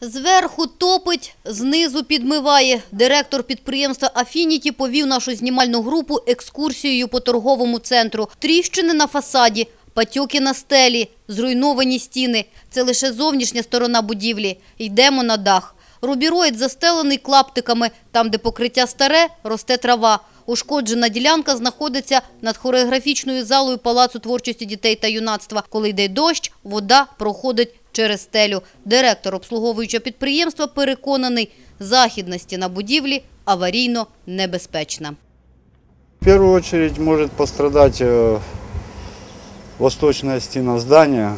Зверху топить, знизу підмиває. Директор підприємства «Афініті» повів нашу знімальну групу екскурсією по торговому центру. Тріщини на фасаді, патьоки на стелі, зруйновані стіни. Це лише зовнішня сторона будівлі. Йдемо на дах. Рубіроїд застелений клаптиками. Там, де покриття старе, росте трава. Ушкоджена ділянка знаходиться над хореографічною залою Палацу творчості дітей та юнацтва. Коли йде дощ, вода проходить через стелю. Директор обслуговуючого підприємства переконаний, західна стіна будівлі аварійно небезпечна. В первую очередь может пострадать э, восточная стена здания,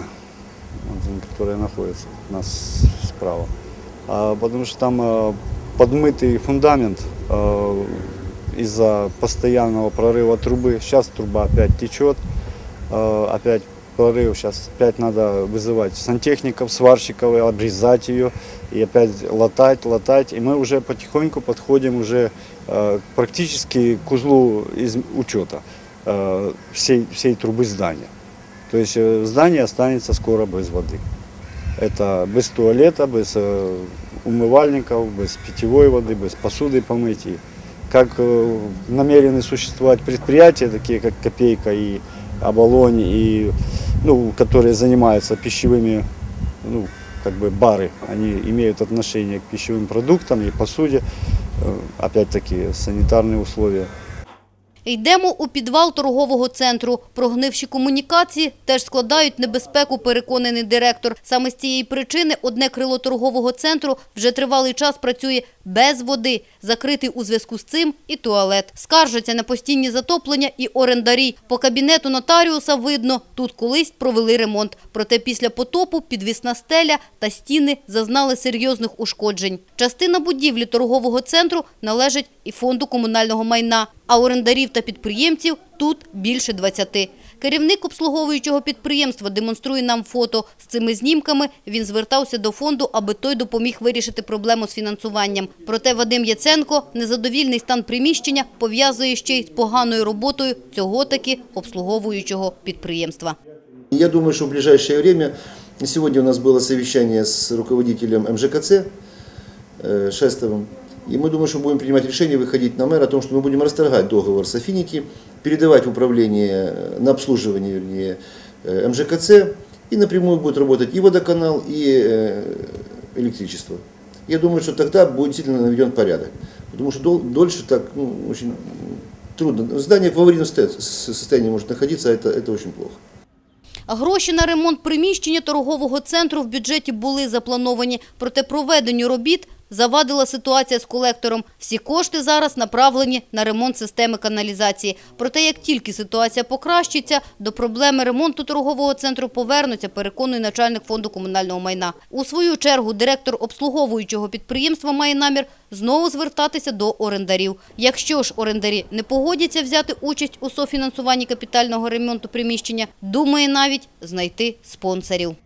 вот, которая находится у нас справа. А, потому что там э, подмытый фундамент э, из-за постоянного прорыва трубы. Сейчас труба опять течет, э, опять прорыв. Сейчас опять надо вызывать сантехников, сварщиков, обрезать ее и опять латать, латать. И мы уже потихоньку подходим уже э, практически к узлу из учета э, всей, всей трубы здания. То есть э, здание останется скоро без воды. Это без туалета, без умывальников, без питьевой воды, без посуды помыть. И как намерены существовать предприятия, такие как Копейка и Оболонь, и, ну, которые занимаются пищевыми, ну, как бы бары, они имеют отношение к пищевым продуктам и посуде, Э, опять-таки санитарные условия. Йдемо у підвал торгового центру. Прогнивші комунікації теж складають небезпеку, переконаний директор. Саме з цієї причини одне крило торгового центру вже тривалий час працює без води. Закритий у зв'язку з цим і туалет. Скаржаться на постійні затоплення і орендарі. По кабінету нотаріуса видно, тут колись провели ремонт. Проте після потопу підвісна стеля та стіни зазнали серйозних ушкоджень. Частина будівлі торгового центру належить і фонду комунального майна, а орендарів та підприємців тут більше 20. Керівник обслуговуючого підприємства демонструє нам фото. З цими знімками він звертався до фонду, аби той допоміг вирішити проблему з фінансуванням. Проте Вадим Яценко незадовільний стан приміщення пов'язує ще й з поганою роботою цього таки обслуговуючого підприємства. Я думаю, что в ближайшее время, сегодня у нас было совещание с руководителем МЖКЦ э, Шестовым, и мы думаем, что будем принимать решение, выходить на мэра о том, что мы будем расторгать договор с Affinity, передавать в управление, э, на обслуживание, вернее, э, МЖКЦ, и напрямую будет работать и водоканал, и э, электричество. Я думаю, что тогда будет действительно наведен порядок, потому что дол- дольше так ну, очень трудно. Здание в аварийном состоя- состоянии может находиться, а это, это очень плохо. А Гроші на ремонт приміщення торгового центру в бюджеті були заплановані, проте проведенню робіт завадила ситуація з колектором. Всі кошти зараз направлені на ремонт системи каналізації. Проте як тільки ситуація покращиться, до проблеми ремонту торгового центру повернуться, переконує начальник фонду комунального майна. У свою чергу директор обслуговуючого підприємства має намір знову звертатися до орендарів. Якщо ж орендарі не погодяться взяти участь у софінансуванні капітального ремонту приміщення, думає навіть знайти спонсорів.